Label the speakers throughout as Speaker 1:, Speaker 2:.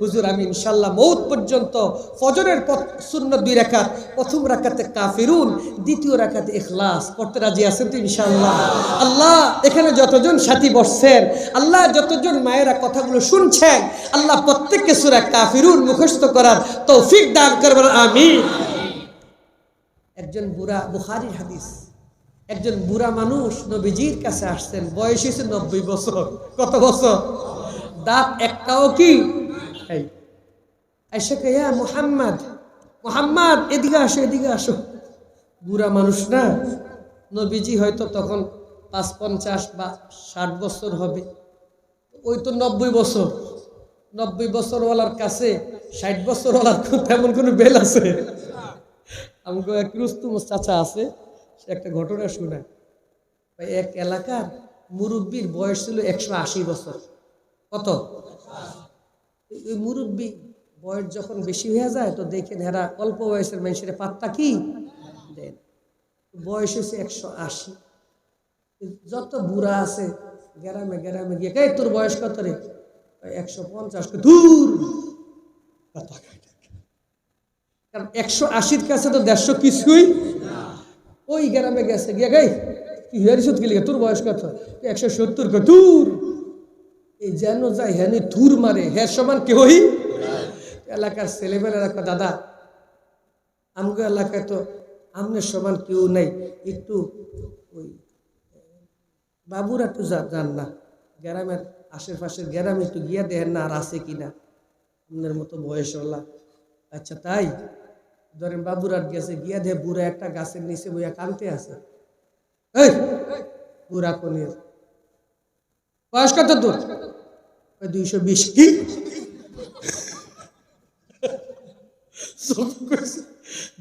Speaker 1: হুজুর, আমি ইনশাল্লাহ মৌত পর্যন্ত ফজরের শূন্য দুই রাখাত প্রথম রাখাতে কাফিরুন, দ্বিতীয় রাখাতে ইখলাস। পড়তে রাজি আছেন তো ইনশাল্লাহ আল্লাহ, এখানে যতজন সাথী বসছেন, আল্লাহ যতজন মায়েরা কথাগুলো শুনছেন, আল্লাহ প্রত্যেককে সুরা কাফিরুন মুখস্থ করার তৌফিক দান করবেন আমি একজন বুড়া, বুখারির হাদিস। একজন বুড়া মানুষ নবীজির কাছে আসছেন, বয়স হয়েছে নব্বই বছর। কত বছর? দাঁত একটাও কি এই এসে কে হ্যাঁ মোহাম্মদ মোহাম্মদ, এদিকে আসো এদিকে আসো। বুড়া মানুষ না, নবীজি হয়তো তখন পাঁচ, পঞ্চাশ বা ষাট বছর হবে। ওই তো নব্বই বছর। নব্বই বছরওয়ালার কাছে ষাট বছরওয়ালার তেমন কোনো বেল আছে? আমাকে এক রুস্তুম চাচা আছে, সে একটা ঘটনা শোনায়। ওই এক এলাকার মুরব্বীর বয়স ছিল একশো আশি বছর। কত? মুরব্বী বয়স যখন বেশি হয়ে যায়, তো দেখেন এরা অল্প বয়সের মানুষের পাত্তা কি? দেন। বয়স হয়েছে একশো আশি। যত বুড়া আছে, গ্রামে গ্রামে গিয়ে কে তোর বয়স কত রে? একশো পঞ্চাশ। দূর কারণ একশো আশির কাছে তো দেড়শো কিছুই ওই গ্রামে গেছে গিয়ে গাই কি গেলি তোর বয়স কত? একশো সত্তর। দূর এই যেন যায় হ্যাঁ থুর মারে হ্যাঁ সমান কেউই এলাকার ছেলেমেয়েরা দাদা, আমগো এলাকায় তো আমনের সমান কেউ নাই, একটু ওই বাবুরা একটু যান না, গ্রামের আশেপাশের গ্রামে একটু গিয়া দেখেন না আর আছে কিনা আপনার মতো বয়সওয়ালা। আচ্ছা তাই? ধরেন বাবুরাট গেছে, গিয়া দে বুড়া একটা গাছের নিচে বইয়া কানতে আছে। বুড়া কনের, বয়স কত তোর? দুইশো বিশ। কি?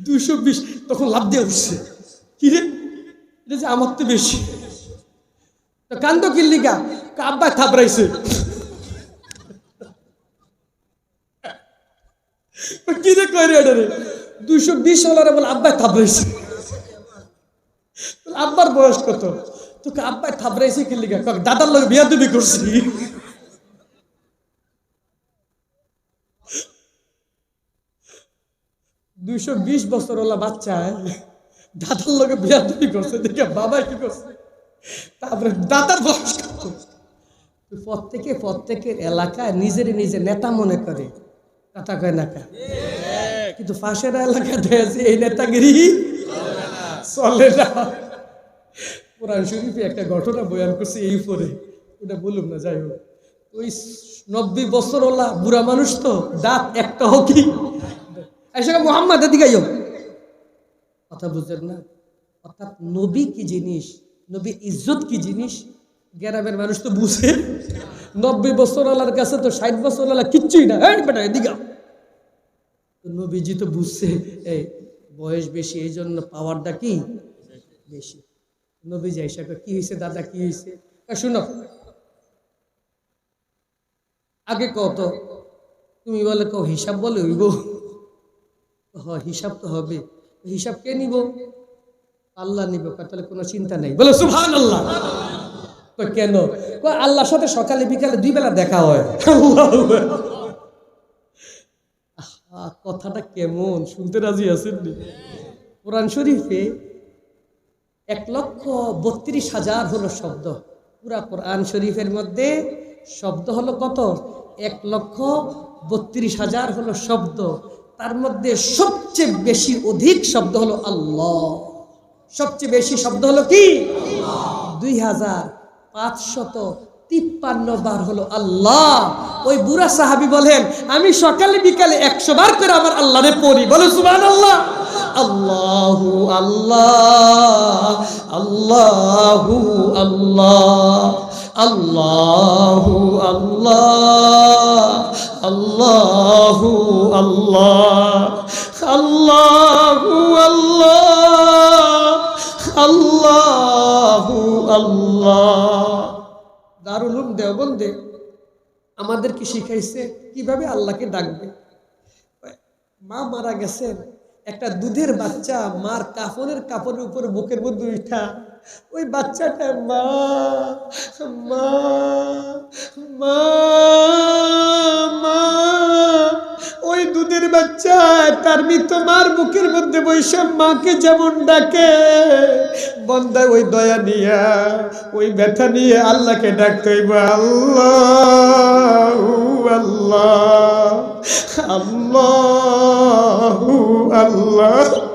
Speaker 1: দুইশো বিশ। তখন লাভ দিয়ে উঠছে। কি রে? এটা যে আমার তো বেশি। কান্দ কিল্লিকা থাপড়াইছে। কি রে কয় রে এটা রে? দুইশো বিশ হলারে বলে আব্বাই থাপড়াইছে। আব্বার বয়স কত? তোকে আব্বাই থাপড়াইছে কিল্লিকা। দাদার লোক বিয়া তুমি করছি। দুইশো বিশ বছর ওলা বাচ্চা দাদার লোকে বিয়া তুমি করছে, দেখে বাবা কি করছে? তারপরে দাদার বয়স প্রত্যেকে প্রত্যেকের এলাকায় নিজের নিজে নেতা মনে করে। কথা কয়, না কিন্তু পাশের এলাকায় দেখে এই নেতাগিরি চলে না। কোরআন শরীফে একটা ঘটনা বয়ান করছে এই পরে ওটা বলুন না, যাই হোক। ওই নব্বই বছর ওলা বুড়া মানুষ তো, দাঁত একটা হোক। এসে মোহাম্মদ এদিকে আইও। কথা বুঝলেন না? অর্থাৎ নবী কি জিনিস নবী ইজ্জত কি জিনিস? গ্রামের মানুষ তো বুঝে। নব্বই বছর ওলার কাছে তো ষাট বছর ওলা কিচ্ছুই না। এই বেটা এদিকে নবীজি তো বুঝছে এই বয়স বেশি এই জন্য পাওয়ারটা কি? বেশি। নবীজি কয়, কি হয়েছে দাদা কি হয়েছে শুনো আগে কত তুমি বলে কও হিসাব বলে হইব? হিসাব তো হবে। হিসাব কে নিব? আল্লাহ নিব। তাহলে কোনো চিন্তা নেই। বলে সুভান আল্লাহ কেন? আল্লাহর সাথে সকালে বিকালে দুই বেলা দেখা হয়। কথাটা কেমন? শুনতে রাজি আছেন নি? কোরআন শরীফে এক লক্ষ বত্রিশ হাজার হলো শব্দ। পুরা কোরআন শরীফের মধ্যে শব্দ হলো কত? এক লক্ষ বত্রিশ হাজার হলো শব্দ। তার মধ্যে সবচেয়ে বেশি অধিক শব্দ হলো আল্লাহ। সবচেয়ে বেশি শব্দ হলো কি? দুই হাজার পাঁচশত বার হলো আল্লাহ। ওই বুড়া সাহাবি বলেন, আমি সকালে বিকালে একশো বার করে আমার আল্লাহরে পড়ি। বলে সুবান আল্লাহ আল্লাহু আল্লাহ। আল্লাহু আল্লাহ। আল্লাহু আল্লাহ আল্লাহু আল্লাহ আল্লাহু আল্লাহ আল্লাহু আল্লাহ। দারুল উলুম দেওবন্দে আমাদেরকে শিখাইছে? কীভাবে আল্লাহকে ডাকবে? মা মারা গেছেন, একটা দুধের বাচ্চা মার কাপড়ের কাপড়ের উপর বুকের মধ্যে উঠা ওই বাচ্চাটা, মা মা মা মা। দুধের বাচ্চা, তার মৃত মার বুকের মধ্যে বৈশাখ মাকে যেমন ডাকে বন্দা ওই দয়া নিয়া, ওই ব্যথা নিয়ে আল্লাহকে ডাকতে আল্লাহ আল্লাহ আল্লাহ আল্লাহ।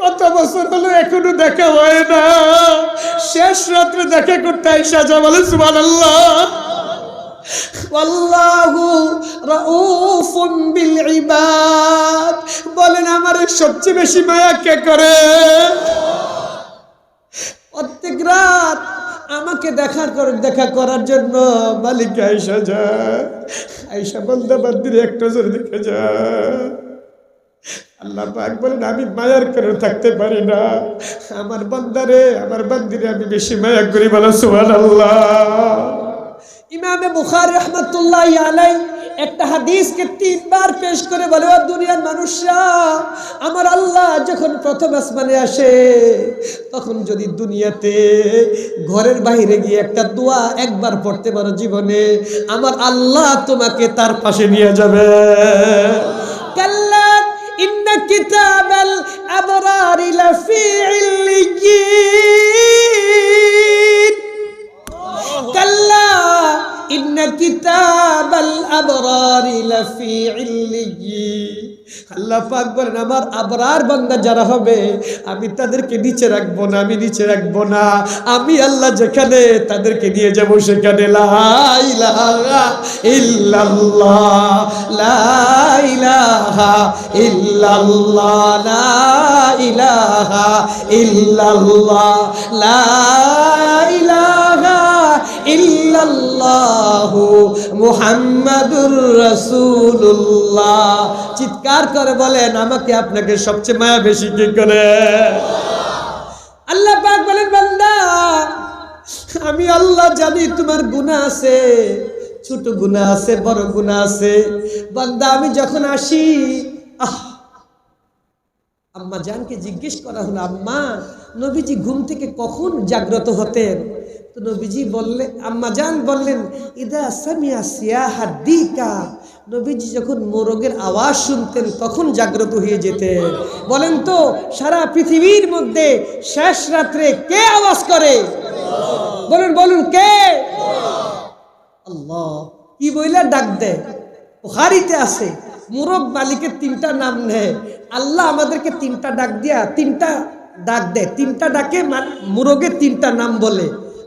Speaker 1: কত বছর হলো এখনও দেখা হয় না। শেষ রাত্রে দেখা করতে আইসা যা বলে সুমান আল্লাহ বলেন, আমার সবচেয়ে বেশি মায়া কে করে? প্রত্যেক রাত আমাকে দেখার করে, দেখা করার জন্য মালিক আইসা যা আইসা বলতে বান্দির একটা জোর দেখে যায়। আল্লাহ পাক বলেন, আমি মায়ার করে থাকতে পারি না। আমার বান্দারে, আমার বান্দিরে আমি বেশি মায়া করি বলো সুবহানাল্লাহ। ইমামে বুখার রহমতুল্লাহ আলাই একটা হাদিসকে তিনবার পেশ করে বলে, ও দুনিয়ার মানুষরা, আমার আল্লাহ যখন প্রথম আসমানে আসে, তখন যদি দুনিয়াতে ঘরের বাইরে গিয়ে একটা দোয়া একবার পড়তে পারো জীবনে, আমার আল্লাহ তোমাকে তার পাশে নিয়ে যাবে। كتاب الأبرار لفي عليين. كلا إن كتاب আমার আবরার বান্দা যারা হবে, আমি তাদেরকে নিচে রাখব না, আমি নিচে রাখব না। আমি আল্লাহ যেখানে, তাদেরকে নিয়ে যাব সেখানে। ইল্লাল্লাহ ইল্লাল্লাহ ইল্লাল্লাহ। ইল্লাল্লাহু মুহাম্মাদুর রাসূলুল্লাহ। চিৎকার করে বলেন, আমাকে আপনাকে সবচেয়ে মায়া বেশি কি করে? আল্লাহ পাক বলেন, বান্দা, আমি আল্লাহ জানি তোমার গুনাহ আছে, ছোট গুনাহ আছে, বড় গুনাহ আছে। বান্দা, আমি যখন আসি, আহ আম্মা জানকে জিজ্ঞেস করা হলো, আম্মা, নবীজি ঘুম থেকে কখন জাগ্রত হতেন? তো নবীজি বললেন, আম্মা জান বললেন, ইদা সামিয়া সিয়াহা দিকা। নবীজি যখন মোরগের আওয়াজ শুনতেন, তখন জাগ্রত হয়ে যেতেন। বলেন তো, সারা পৃথিবীর মধ্যে শেষ রাত্রে কে আওয়াজ করে? বলুন বলুন, কে? আল্লাহ, কি বইলে ডাক দেয়? বুখারিতে আছে, মুরগ মালিকের তিনটা নাম নেয়। আল্লাহ আমাদেরকে তিনটা ডাক দিয়া, তিনটা ডাক দেয়। তিনটা ডাকে মুরগের তিনটা নাম বলে।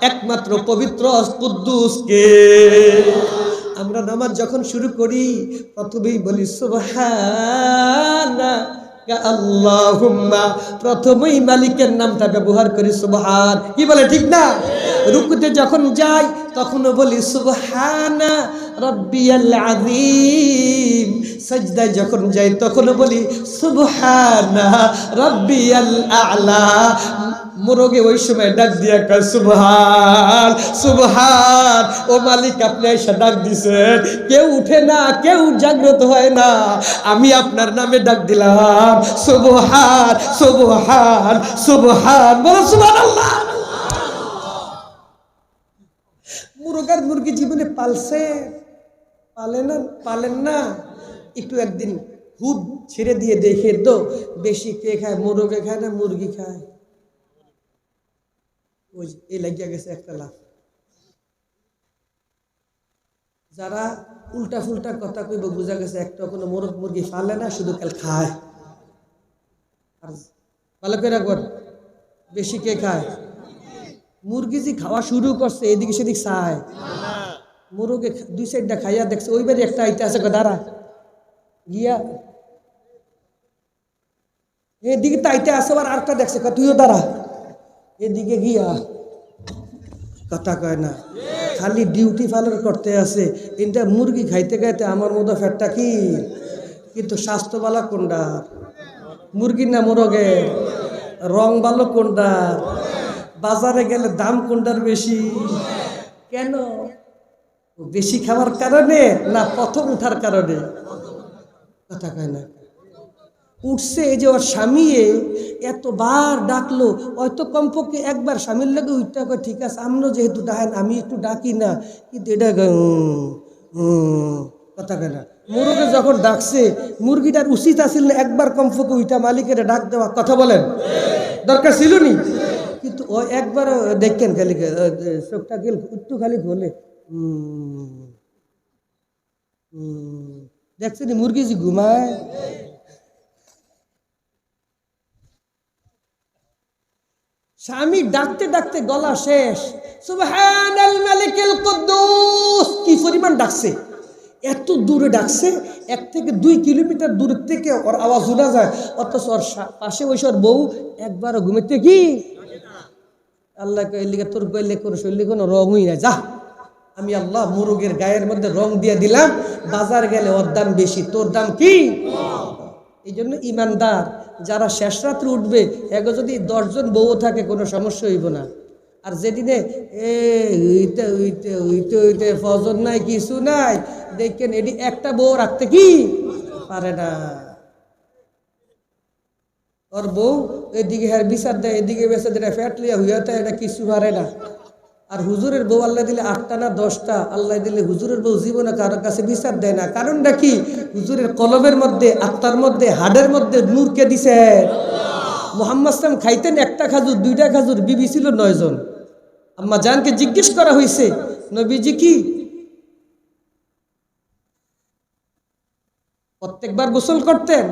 Speaker 1: একমাত্র পবিত্র কুদ্দুসকে। আমরা নামাজ যখন শুরু করি, প্রথমেই বলি সুবহানা আল্লাহুম্মা। প্রথমেই মালিকের নামটা ব্যবহার করি, সুবহান। কি বলে, ঠিক না? রুকুতে যখন যাই তখনও বলি, সুবহানা রব্বিয়াল আযীম। সাজদায় যখন যাই, তখনও বলি, সুবহানা রব্বিয়াল আ'লা। মোরগে ওই সময় ডাক দিয়া কয়, সুবহান সুবহান। ও মালিক, আপনি এসে ডাক দিছেন। কেউ উঠে না, কেউ জাগ্রত হয় না। আমি আপনার নামে ডাক দিলাম, সুবহান সুবহান সুবহান। বলো, সুবহানাল্লাহ। মুরগার মুরগি জীবনে পালছে? পালে না, পালেন না। একটু একদিন হুদ ছেড়ে দিয়ে দেখে তো বেশি কে খায়, মুরগে খায় না মুরগি খায়? ওই এই লাগিয়া গেছে একটা লাভ যারা উল্টা ফুলটা কথা কইব, বোঝা গেছে একটা কোনো মোরগ মুরগি ফালে না, শুধু কাল খায়। আর ভালো করে বেশি কে খায়? মুরগি যে খাওয়া শুরু করছে, এদিকে সেদিক চায়। মুরগে দুই সাইডটা খাইয়া দেখছে, ওই বাড়ি একটা আইতে আছে দাঁড়া। গিয়া এদিকে তো আইতে আছে, আবার আরেকটা দেখছে তুইও দাঁড়া। এদিকে গিয়া কথা কয় না, খালি ডিউটি পালন করতে আছে এটা মুরগি খাইতে খাইতে আমার মতো ফ্যাটটা কি? কিন্তু স্বাস্থ্যবালা কোনটা মুরগির না মোরগের রং ভালো কোনটার বাজারে গেলে দাম কোনটার বেশি? কেন? বেশি খাওয়ার কারণে না প্রথম উঠার কারণে? কথা কয় না। উঠছে এই যে ওর স্বামী এতবার ডাকলো, হয়তো কমপক্ষে একবার স্বামীর লাগে উঠতে কয়, ঠিক আছে, আমরাও যেহেতু ডাকেন, আমি একটু ডাকি না। কিন্তু এটা কথা কয় না। মুরগে যখন ডাকছে, মুরগিটার উচিত আছিল না একবার কমপক্ষে উইটা মালিকের ডাক দেওয়া। কথা বলেন। দরকার ছিল নি? কিন্তু ও একবার দেখেন খালি চোখটা গেল, একটু খালি ঘোলে দেখছেন মুরগি যে ঘুমায়? স্বামী ডাকতে ডাকতে গলা শেষ। কি পরিমাণ ডাকছে? এত দূরে ডাকছে, এক থেকে দুই কিলোমিটার দূর থেকে ওর আওয়াজ শোনা যায়। অথচ ওর পাশে বসে ওর বউ একবারও ঘুমেতে কি? আল্লাহ কইলিকে তোর কইলে কোনো শরীরে কোনো রঙই না যা, আমি আল্লাহ মুরগের গায়ের মধ্যে রং দিয়ে দিলাম, বাজার গেলে ওর দাম বেশি, তোর দাম কি? এই জন্য ইমানদার, যারা শেষ রাত্রে উঠবে, এগো যদি দশজন বউ থাকে, কোনো সমস্যা হইব না। আর যেদিনে, এ উইতে উইতে উইতে উইতে ফজর নাই, কিছু নাই, দেখেন, এটি একটা বউ রাখতে কি? পারে না। ওর বউ এদিকে হ্যার বিচার দেয়, এদিকে বেসে দেয় ফ্যাট লিয়া হুইয়াতে এটা কিছু হারে না। আর হুজুরের বউ আল্লাহ দিলে আটটা না দশটা, আল্লাহ দিলে হুজুরের বউ জীবনে কারোর কাছে বিচার দেয় না। কারণটা কি? হুজুরের কলমের মধ্যে, আত্মার মধ্যে, হাডের মধ্যে নূরকে দিছে। মোহাম্মদ সালাম খাইতেন একটা খাজুর, দুইটা খাজুর, বিবি ছিল নয়জন আম্মা জানকে জিজ্ঞেস করা হয়েছে নবীজি কি? প্রত্যেকবার গোসল করতেন।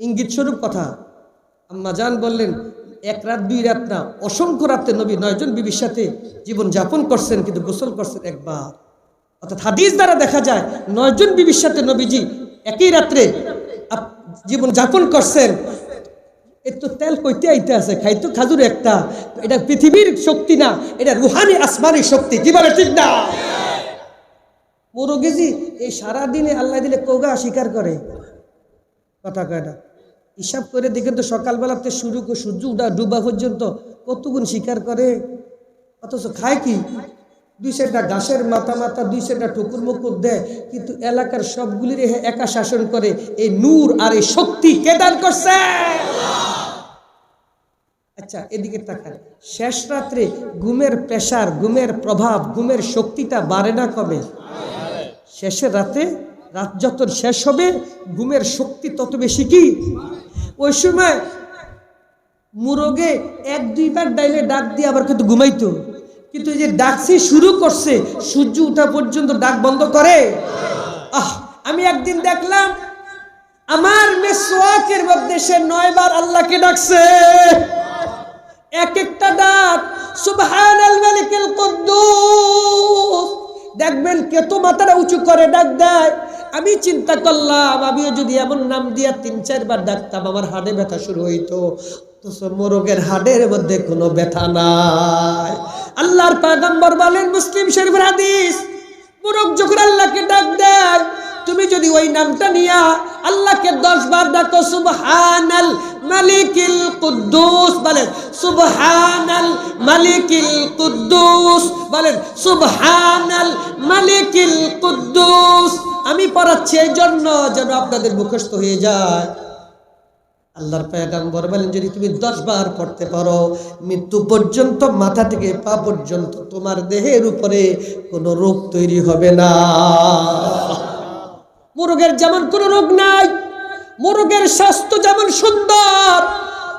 Speaker 1: ইঙ্গিত স্বরূপ কথা। আম্মা জান বললেন, এক রাত, দুই রাত না, অসংখ্য রাতে নবী নয়জন বিবির সাথে জীবন যাপন করছেন, কিন্তু গোসল করছেন একবার। অর্থাৎ হাদিস দ্বারা দেখা যায়, নয়জন বিবির সাথে নবীজি একই রাত্রে জীবন যাপন করছেন। এর তো তেল কইতে আইতে আছে, খাইতো খাজুর একটা, এটা পৃথিবীর শক্তি না, এটা রুহানি আসমানি শক্তি, কি বলে ঠিক না? মুরগিজি, এই সারাদিনে আল্লাহ দিলে কোগা স্বীকার করে? কথা কয় না। হিসাব করে দেখেন তো সকালবেলাতে শুরু সূর্য উঠা ডুবা পর্যন্ত কতগুণ শিকার করে। অথচ খায় কি? দুই সেটা ঘাসের মাথা মাথা, দুই সেটা ঠুকুর মুকুর দেয়। কিন্তু এলাকার সবগুলির একা শাসন করে। এই নূর আর এই শক্তি কে দান করছে? আচ্ছা এদিকে তাকান। শেষ রাত্রে ঘুমের প্রেশার, ঘুমের প্রভাব, ঘুমের শক্তিটা বাড়ে না কবে? শেষের রাতে রাত যত শেষ হবে, ঘুমের শক্তি তত বেশি কি? ওই সময় মুরগে এক দুইবার ডাইলে ডাক দিয়ে আবার কিন্তু ঘুমাইতো। কিন্তু যে ডাকছি শুরু করছে, সূর্য উঠা পর্যন্ত ডাক বন্ধ করে। আহ, আমি একদিন দেখলাম, আমার মেসোয়াকের মধ্যে সে নয়বার আল্লাহকে ডাকছে। এক একটা ডাক, সুবহানাল মালিকুল কুদ্দুস। দেখবেন কেত মাথাটা উঁচু করে ডাক দেয়। আমি চিন্তা করলাম, আমিও যদি এমন নাম দিয়া তিন, চারবার ডাকতাম, আমার হাড়ে ব্যথা শুরু হইতো। মোরগের হাড়ের মধ্যে কোনো ব্যথা নাই। আল্লাহর পাগম্বর বলেন, মুসলিম শরীফ হাদিস, মোরগ যখন আল্লাহকে ডাক দেয় তুমি যদি ওই নামটা নিয়া আল্লাহকে দশ বার ডাকো, সুবহানাল মালিকিল কুদ্দুস বলেন, সুবহানাল মালিকিল কুদ্দুস বলেন, সুবহানাল মালিকিল কুদ্দুস। আমি পড়াচ্ছি এই জন্য যেন আপনাদের মুখস্থ হয়ে যায়। আল্লাহর পয়গাম্বর বলেন, যদি তুমি দশ বার পড়তে পারো, মৃত্যু পর্যন্ত, মাথা থেকে পা পর্যন্ত তোমার দেহের উপরে কোনো রোগ তৈরি হবে না। মোরগের যেমন কোনো রোগ নাই, মোরগের স্বাস্থ্য যেমন সুন্দর,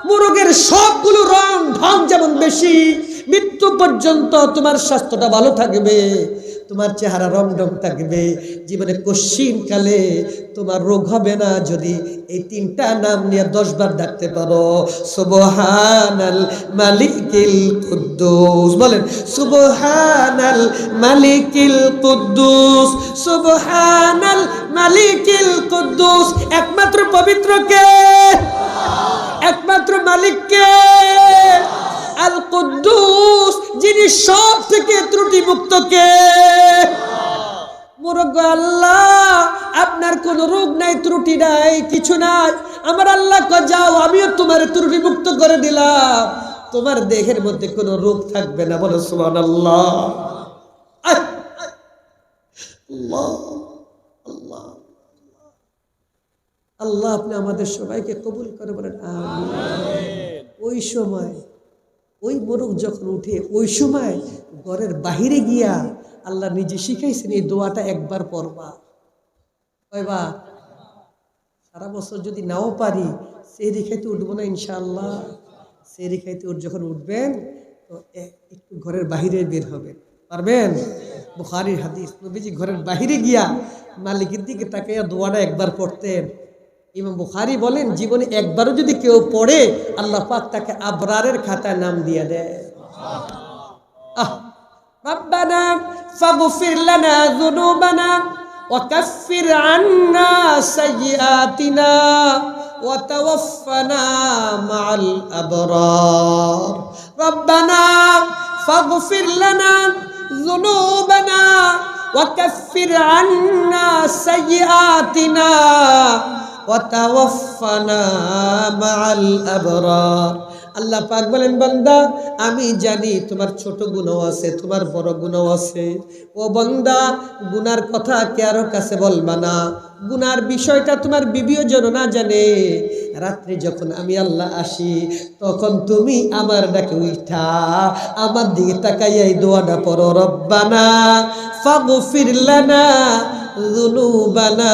Speaker 1: মোরগের সবগুলো রং ঢং যেমন বেশি, মৃত্যু পর্যন্ত তোমার স্বাস্থ্যটা ভালো থাকবে। তোমার চেহারা রং ঢং থাকবে। জীবনে কশিন কালে তোমার রোগ হবে না, যদি এই তিনটা নাম নিয়ে দশ বার ডাকতে পারো। সুবহানাল মালিকিল কুদ্দুস। বলেন, সুবহানাল মালিকিল কুদ্দুস। সুবহানাল মালিকিল কুদ্দুস। একমাত্র পবিত্র কে? একমাত্র মালিক কে? আল কুদ্দুস পৃথিবীর সব থেকে ত্রুটি মুক্ত কে? মোরগ আল্লাহ, আপনার কোন রোগ নাই, ত্রুটি নাই, কিছু নাই। আমার আল্লাহ ক যাও, আমিও তোমার ত্রুটি মুক্ত করে দিলাম। তোমার দেহের মধ্যে কোনো রোগ থাকবে না, বলো সুমান আল্লাহ আল্লাহ আপনি আমাদের সবাইকে কবুল করে বলেন ওই সময় মোরগ যখন উঠে, ওই সময় ঘরের বাহিরে গিয়া আল্লাহ নিজে শিখাইছেন, এই দোয়াটা একবার পড়বা। কয়বা সারা বছর যদি নাও পারি সেই খাইতে উঠবো না ইনশাআল্লাহ। সেই খাইতে উঠ যখন উঠবেন, তো একটু ঘরের বাহিরে বের হবেন। পারবেন? বুখারির হাদিস। নবীজি ঘরের বাহিরে গিয়া মালিকের দিকে তাকাইয়া দোয়াটা একবার পড়তেন। ইমাম বুখারি বলেন জীবনে একবারও যদি কেউ পড়ে আল্লাহ পাক তাকে আবরারের খাতায় নাম দিয়ে দেয় আহ ربنا فاغفر لنا ذنوبنا وكفر عنا سيئاتنا وتوفنا مع الأبرار ربنا فاغفر لنا ذنوبنا وكفر عنا سيئاتنا وتوفنا مع الأبرار আল্লাহ পাক বলেন, বান্দা, আমি জানি তোমার ছোট গুণও আছে, তোমার বড় গুণও আছে। ও বান্দা, গুনার কথা কারও কাছে বলবা না? গুনার বিষয়টা তোমার বিবিও যেন না জানে। রাত্রে যখন আমি আল্লাহ আসি, তখন তুমি আমার ডাকে উঠা আমার দিকে তাকাইয়া এই দোয়াটা পড়ো, রব্বানা ফাগফির লানা, যুনুবানা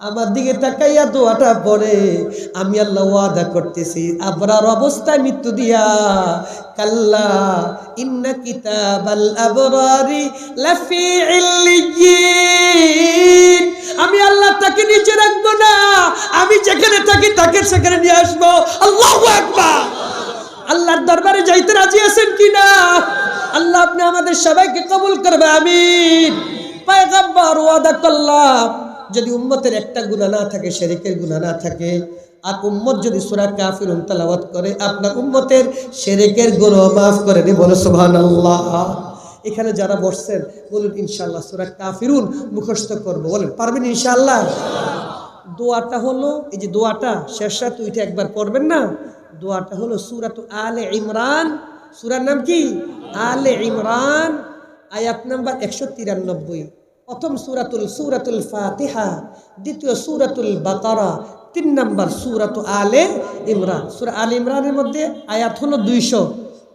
Speaker 1: আমার দিকে তাকাইয়া দোয়াটা পড়ে। আমি আল্লাহ ওয়াদা করতেছি, আবরার অবস্থায় মৃত্যু দিয়া। কাল্লা, ইন্না কিতাবাল আবরারি লাফি ইল্লিয়িন আমি আল্লাহ তাকে নিচে রাখব না, আমি যেখানে থাকি তাকে সেখানে নিয়ে আসব। আল্লাহু আকবার। আল্লাহর দরবারে যাইতে রাজি আছেন কিনা আল্লাহ আপনি আমাদের সবাইকে কবুল করবে, আমিন। পায়গাম্বর ওয়াদা করলাম। যদি উম্মতের একটা গুণা না থাকে, শেরিকের গুণা না থাকে আর উম্মত যদি সুরা কাফির তালাওয়াত করে, আপনার উম্মতের শেরেকের গুণ মাফ করে নি বলে, সুবহানাল্লাহ। এখানে যারা বসছেন, বলুন ইনশাল্লাহ সুরা কাফিরুন মুখস্থ করব। বলেন, পারবেন ইনশাল্লাহ দোয়াটা হলো, এই যে দোয়াটা, শেষ রাত একবার পড়বেন না? দোয়াটা হলো সুরাত আলে ইমরান। সুরার নাম কি? আলে ইমরান। আয়াত নাম্বার একশো তিরানব্বই। প্রথম সুরাতুল সুরাতুল ফাতিহা, দ্বিতীয় সুরাতুল বাকারা, তিন নম্বর সুরাত আলে ইমরান। সুরা আল ইমরানের মধ্যে আয়াত হলো দুইশো।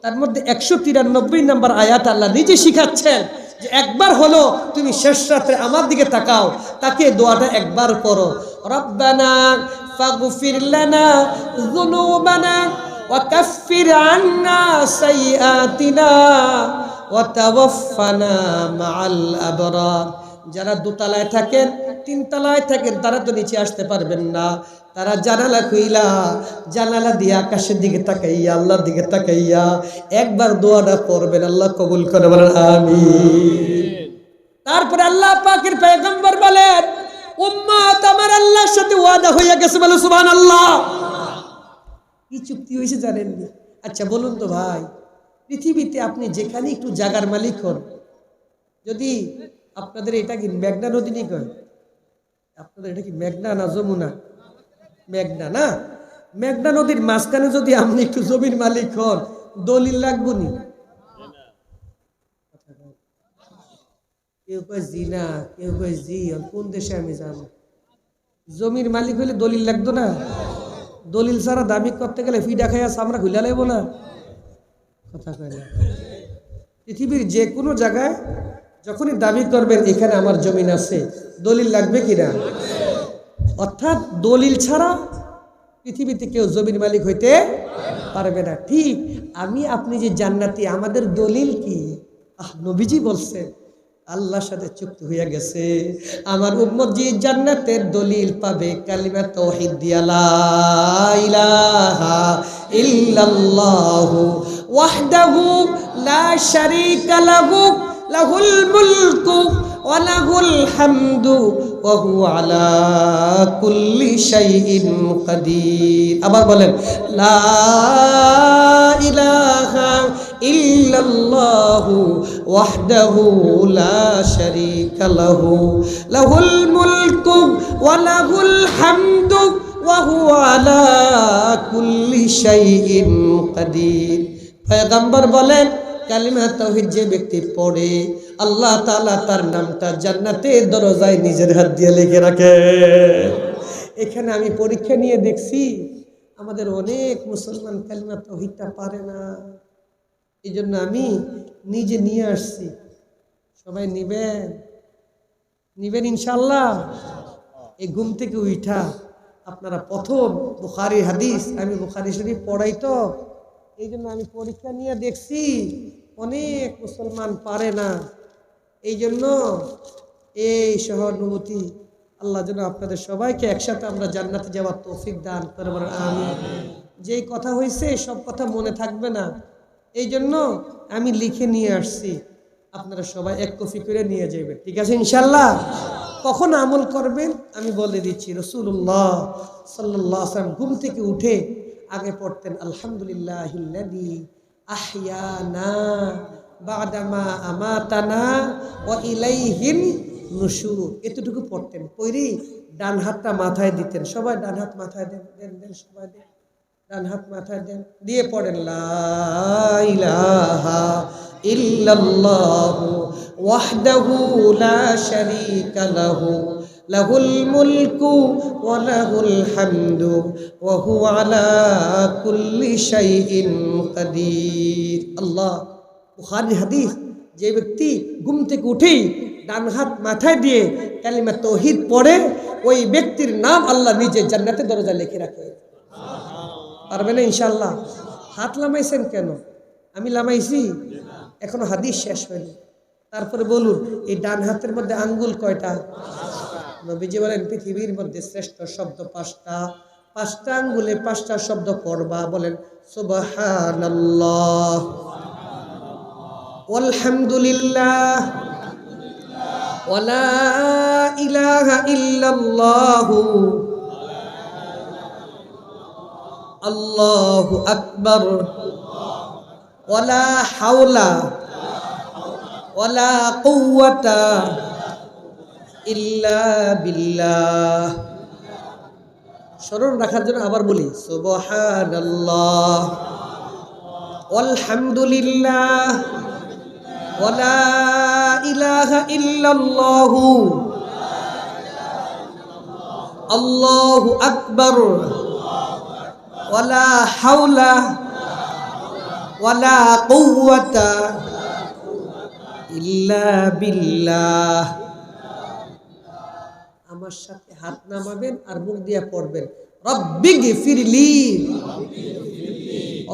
Speaker 1: তার মধ্যে একশো তিরানব্বই নাম্বার আয়াত আল্লাহ নিজে শিখাচ্ছেন যে একবার হলো তুমি শেষ রাত্রে আমার দিকে তাকাও তাকে দোয়াটা একবার পড়ো রব্বানা ফাগফির লানা যুনুবানা আন্না সাইয়্যাতিনা ওয়া তাওয়াফানা মাআল আবরার। যারা দোতলায় থাকেন, তিনতলায় থাকেন তারা তো নিচে আসতে পারবেন না। তারা জানালা খুইলা, জানালা দিয়ে আকাশের দিকে তাকাইয়া, আল্লাহর দিকে তাকাইয়া একবার দোয়াটা পড়বেন। আল্লাহ কবুল করে বলেন আমি তারপরে আল্লাহ পাকের পয়গম্বর বলেন, উম্মত আমার আল্লাহর সাথে ওয়াদা হইয়া গেছে বলে সুবহান আল্লাহ কি চুক্তি হয়েছে জানেন না? আচ্ছা বলুন তো ভাই, পৃথিবীতে আপনি যেখানে একটু জাগার মালিক হন, যদি আপনাদের এটা কি মেঘনা নদী নি কয়? আপনাদের এটা কি মেঘনা না যমুনা? মেঘনা না? মেঘনা নদীর মাঝখানে যদি আপনি একটু জমির মালিক হন, দলিল লাগবো নি? কেউ কয় জি না, কেউ কয় জি কোন দেশে আমি যাব? জমির মালিক হইলে দলিল লাগতো না? দলিল ছাড়া দাবি করতে গেলে ফিডা খাইয়া সামরা খুলে লাগব না? কথা কয় না। পৃথিবীর যে কোনো জায়গায় যখনই দাবি করবেন, এখানে আমার জমিন আছে, দলিল লাগবে কিনা অর্থাৎ দলিল ছাড়া পৃথিবীতে কেউ জমির মালিক হইতে পারবে না। ঠিক, আমি, আপনি যে জান্নাতি, আমাদের দলিল কি? আহ, নবীজি বলছেন, আল্লাহর সাথে চুক্তি হইয়া গেছে। আমার উম্মত যে জান্নাতের দলিল পাবে, কালিমা তৌহিদ ইলাহা ইল্লাল্লাহু ওয়াহদাহু লা শারীকা লাহু লাহুল মুলকু ওয়া লাহুল হামদু ওয়া হুয়া আলা কুল্লি শাইইন কাদির। আবার বলেন, লা ইলাহা ইল্লাল্লাহু ওয়াহদাহু লা শারীকা লাহু। লাহুল মুলকু ওয়া লাহুল হামদু ওয়া হুয়া আলা কুল্লি শাইইন কাদির। পয়গম্বর বলেন কালিমা তাওহীদ যে ব্যক্তি পড়ে, আল্লাহ তাআলা তার নামটা জান্নাতে দরজায় নিজের হাত দিয়ে লিখে রাখে। এখানে আমি পরীক্ষা নিয়ে দেখছি, আমাদের অনেক মুসলমান কালিমা তাওহীদটা পারে না। এই জন্য আমি নিজে নিয়ে আসছি। সবাই নিবেন? নিবেন ইনশাল্লাহ এই ঘুম থেকে উঠা, আপনারা প্রথম বুখারি হাদিস, আমি বুখারি শরীফ পড়াই তো। এই জন্য আমি পরীক্ষা নিয়ে দেখছি অনেক মুসলমান পারে না। এই জন্য এই সহানুভূতি আল্লাহ যেন আপনাদের সবাইকে একসাথে আমরা জান্নাতে যাওয়ার তৌফিক দান করবার আমি যেই কথা হয়েছে সব কথা মনে থাকবে না। এই জন্য আমি লিখে নিয়ে আসছি। আপনারা সবাই এক কপি করে নিয়ে যাবেন ঠিক আছে ইনশাল্লাহ কখন আমল করবেন? আমি বলে দিচ্ছি রসুল্লাহ সাল্লাহ আসলাম ঘুম থেকে উঠে আগে পড়তেন আলহামদুলিল্লাহ আমাতানা ইলাইহিন এতটুকু পড়তেন। পৈরি ডান হাতটা মাথায় দিতেন। সবাই ডান হাত মাথায় দেন দেন দেন, সবাই দেন। ডান হাত মাথায় দেন। দিয়ে পড়েন, লা ইলাহা ইল্লাল্লাহু ওয়াহদাহু লা শারীকা লাহু। লাহুল মুলকু ওয়া লাহুল হামদু ওয়া হুয়া আলা কুল্লি শাইইন কাদির। আল্লাহ বুখারী হাদিস, যে ব্যক্তি ঘুম থেকে উঠেই ডান হাত মাথায় দিয়ে কালিমা তৌহিদ পড়ে, ওই ব্যক্তির নাম আল্লাহ নিজে জান্নাতে দরজা লিখে রাখে। পারবে না ইনশাল্লাহ হাত লামাইছেন কেন? আমি লামাইছি। এখনও হাদিস শেষ হয়নি। তারপরে বলুন, এই ডান হাতের মধ্যে আঙ্গুল কয়টা? নবীজি বলেন, পৃথিবীর মধ্যে শ্রেষ্ঠ শব্দ পাঁচটা। পাঁচটা আঙ্গুলে পাঁচটা শব্দ পড়বা, বলেন, সুবহানাল্লাহ। আলহামদুলিল্লাহ ওয়ালা ইলাহা ইল্লাল্লাহু। আল্লাহু আকবার। ওয়ালা হাওলা। ওয়ালা কুওয়াতা। ইল্লা বিল্লাহ। স্মরণ রাখার জন্য আবার বলি, সুবহানাল্লাহ। আলহামদুলিল্লাহ ওয়ালা ইলাহা ইল্লাল্লাহু। আল্লাহু আকবার। ওয়ালা হাওলা। ওয়ালা কুওয়াতা। ইল্লা বিল্লাহ। আমার সাথে হাত নামাবেন আর মুখ দিয়া পড়বেন। রব্বি গিফিরলি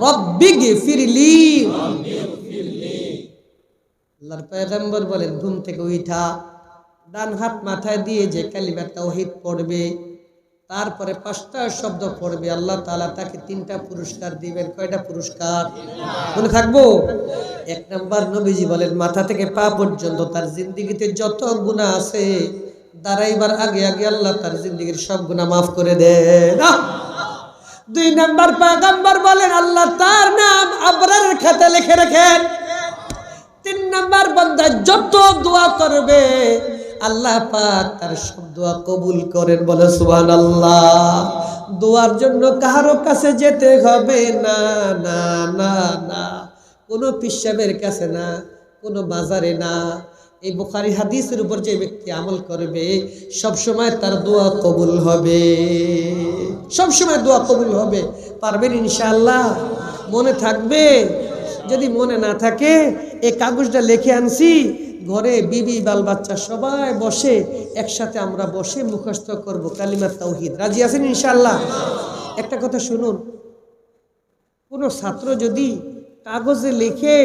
Speaker 1: রব্বি গিফিরলি আল্লাহর পয়গম্বর বলেন, ঘুম থেকে উঠা ডান হাত মাথায় দিয়ে যে কালিমা তাওহীদ পড়বে, তারপরে পাঁচটা শব্দ পড়বে, আল্লাহ তাআলা তাকে তিনটা পুরস্কার দিবেন। কয়টা পুরস্কার? মনে থাকব? এক নাম্বার নবীজি বলেন, মাথা থেকে পা পর্যন্ত তার জিন্দিগিতে যত গুণা আছে দাঁড়াইবার আগে আগে আল্লাহ তার জিন্দিগির সব গুণা মাফ করে দেন দুই নাম্বার পাগাম্বার বলেন, আল্লাহ তার নাম আবরারের খাতা লিখে রাখেন। তিন নাম্বার, বান্দা যত দোয়া করবে, আল্লাহ পাক তার সব দোয়া কবুল করেন। বলে সুবহান আল্লাহ দোয়ার জন্য কারও কাছে যেতে হবে না না না না। কোনো পিসাবের কাছে না, কোনো বাজারে না। এই বুখারি হাদিসের উপর যে ব্যক্তি আমল করবে সব সময় তার দোয়া কবুল হবে। সব সময় দোয়া কবুল হবে। পারবেন ইনশাল্লাহ মনে থাকবে? যদি মনে না থাকে, এই কাগজটা লিখে আনছি, ঘরে বিবি বাল বাচ্চা সবাই বসে, একসাথে আমরা বসে মুখস্থ করব কালিমা তাওহিদ। রাজি আছেন ইনশাল্লাহ একটা কথা শুনুন, কোনো ছাত্র যদি কাগজে লিখে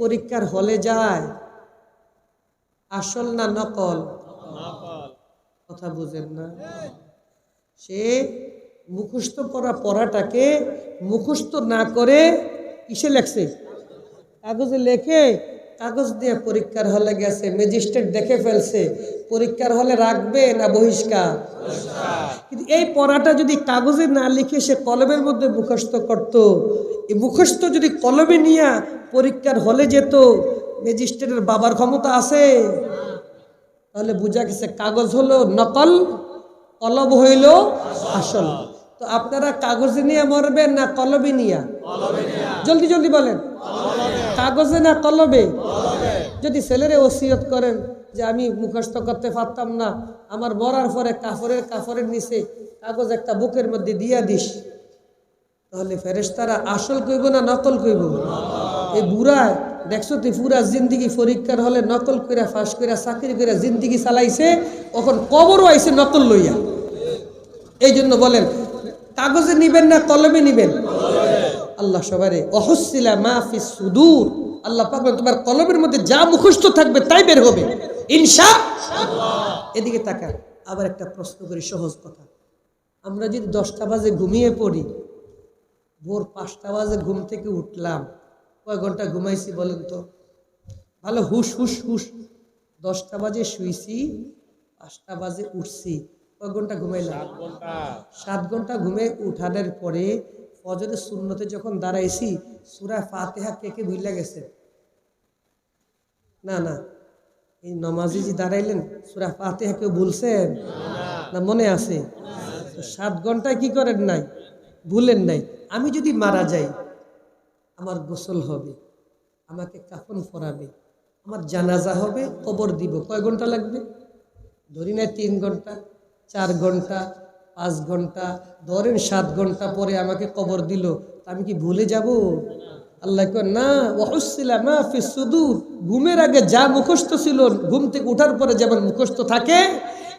Speaker 1: পরীক্ষার হলে যায় আসল না নকল? কথা বুঝেন না। সে মুখস্থ করা পড়াটাকে মুখস্থ না করে কিসে লেখছে? কাগজে লেখে, কাগজ দিয়ে পরীক্ষার হলে গেছে, ম্যাজিস্ট্রেট দেখে ফেলছে, পরীক্ষার হলে রাখবে না বহিষ্কার? কিন্তু এই পড়াটা যদি কাগজে না লিখে সে কলমের মধ্যে মুখস্থ করত, এই মুখস্থ যদি কলমে নিয়ে পরীক্ষার হলে যেত ম্যাজিস্ট্রেটের বাবার ক্ষমতা আছে। তাহলে বোঝা গেছে কাগজ হলো নকল, কলব হইল আসল। তো আপনারা কাগজে নিয়ে মরবেন না কলবে নিয়ে? জলদি জলদি বলেন। কাগজে না কলবে? যদি ছেলেরে ওসিয়ত করেন যে আমি মুখস্থ করতে পারতাম না, আমার মরার পরে কাফরের কাফরের নিচে কাগজ একটা বুকের মধ্যে দিয়া দিস, তাহলে ফেরেশতারা আসল কইব না নকল কইব? এই বুড়ায় দেখছ তুই পুরা জিন্দিগি পরীক্ষার হলে নকল কইরা ফাঁস কইরা চাকরি কইরা জিন্দিগি চালাইছে এখন কবরও আইছে নকল লইয়া। এই জন্য বলেন কাগজে নিবেন না কলমে নিবেন? আল্লাহ সবারে অহসিলা মাফি সুদূর। আল্লাহ পাক বলেন, তোমার কলমের মধ্যে যা মুখস্থ থাকবে তাই বের হবে। ইনশা এদিকে তাকা আবার একটা প্রশ্ন করি সহজ কথা। আমরা যদি দশটা বাজে ঘুমিয়ে পড়ি ভোর পাঁচটা বাজে ঘুম থেকে উঠলাম কয় ঘণ্টা ঘুমাইছি বলেন তো? ভালো হুশ হুশ হুশ। দশটা বাজে শুইছি পাঁচটা বাজে উঠছি। কয় ঘণ্টা ঘুমাইলাম? সাত ঘণ্টা। ঘুমে উঠানোর পরে ফজরের শূন্যতে যখন দাঁড়াইছি সুরা ফাতেহা কে কে ভুলে গেছে? না না। এই নমাজি যে দাঁড়াইলেন সুরা ফাতেহা কেউ বলছেন না মনে আছে? তো সাত ঘন্টায় কি করেন নাই? ভুলেন নাই। আমি যদি মারা যাই আমার গোসল হবে, আমাকে কাফন পরাবে, আমার জানাজা হবে, কবর দিব। কয় ঘণ্টা লাগবে? ধরি নাই তিন ঘণ্টা, চার ঘণ্টা, পাঁচ ঘণ্টা, ধরেন সাত ঘণ্টা পরে আমাকে কবর দিল আমি কি ভুলে যাব? আল্লাহ না ওহসিলা মা ফি সুদূর। ঘুমের আগে যা মুখস্থ ছিল, ঘুম থেকে ওঠার পরে যেমন মুখস্থ থাকে,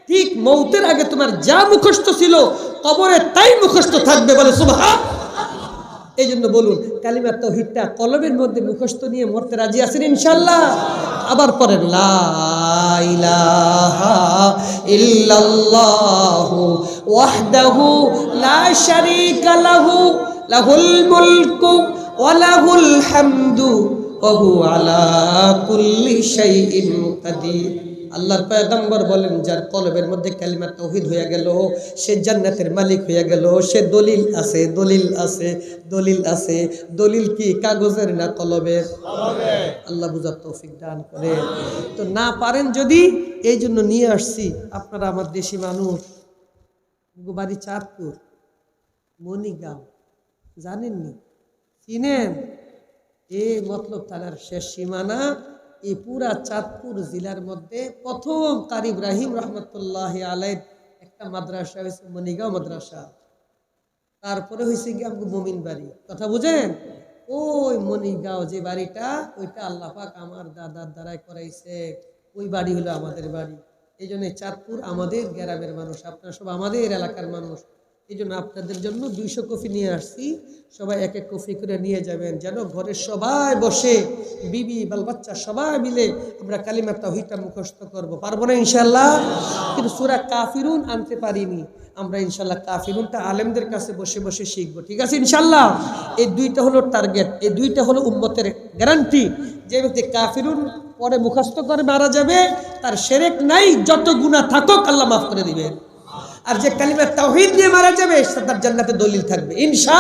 Speaker 1: ঠিক মৌতের আগে তোমার যা মুখস্থ ছিল, কবরে তাই মুখস্থ থাকবে বলে সুভা এই জন্য বলুন কালিমার তৌহিদটা কলমের মধ্যে মুখস্থ নিয়ে মরতে রাজি আছেন ইনশাল্লাহ আবার পড়েন লাহুল হামদু, ওয়া আলা কুল্লি শাইইন কাদির। আল্লাহর পয়গম্বর বলেন, যার কলবের মধ্যে কালিমা তৌহিদ হয়ে গেল, সে জান্নাতের মালিক হয়ে গেল, সে দলিল আছে দলিল আছে দলিল আছে। দলিল কি? কাগজের না কলবের? আল্লাহ বুঝার তৌফিক দান করে। তো না পারেন যদি, এই জন্য নিয়ে আসছি। আপনারা আমার দেশি মানুষ। বাড়ি চাঁদপুর মণিগাঁও জানেননি? চিনেন? এ মতলব থানার শেষ সীমানা। এই পুরা চাঁদপুর জেলার মধ্যে প্রথম কারি ইব্রাহিম রহমতুল্লাহ আলাই একটা মাদ্রাসা হয়েছে মণিগাঁও মাদ্রাসা। তারপরে হয়েছে কি আমাকে মমিন বাড়ি। কথা বুঝেন? ওই মনিগাঁও যে বাড়িটা, ওইটা আল্লাহ পাক আমার দাদার দ্বারাই করাইছে। ওই বাড়ি হলো আমাদের বাড়ি। এই জন্য চাঁদপুর আমাদের গ্রামের মানুষ, আপনারা সব আমাদের এলাকার মানুষ। এই জন্য আপনাদের জন্য দুইশো কফি নিয়ে আসছি। সবাই এক এক কফি করে নিয়ে যাবেন। যেন ঘরের সবাই বসে, বিবি বাল বাচ্চা সবাই মিলে আমরা কালিমা তাহিদটা মুখস্থ করব। পারব না ইনশাল্লাহ কিন্তু সুরা কাফিরুন আনতে পারিনি। আমরা ইনশাল্লাহ কাফিরুনটা আলেমদের কাছে বসে বসে শিখব। ঠিক আছে ইনশাল্লাহ এই দুইটা হলো টার্গেট। এই দুইটা হলো উম্মতের গ্যারান্টি। যে ব্যক্তি কাফিরুন পরে মুখস্থ করে মারা যাবে, তার সেরেক নাই, যত গুণা থাকুক, আল্লাহ মাফ করে দিবেন। আর যে কালিমা তাওহিদ নিয়ে মারা যাবে তার জান্নাতে দলিল থাকবে। ইনশা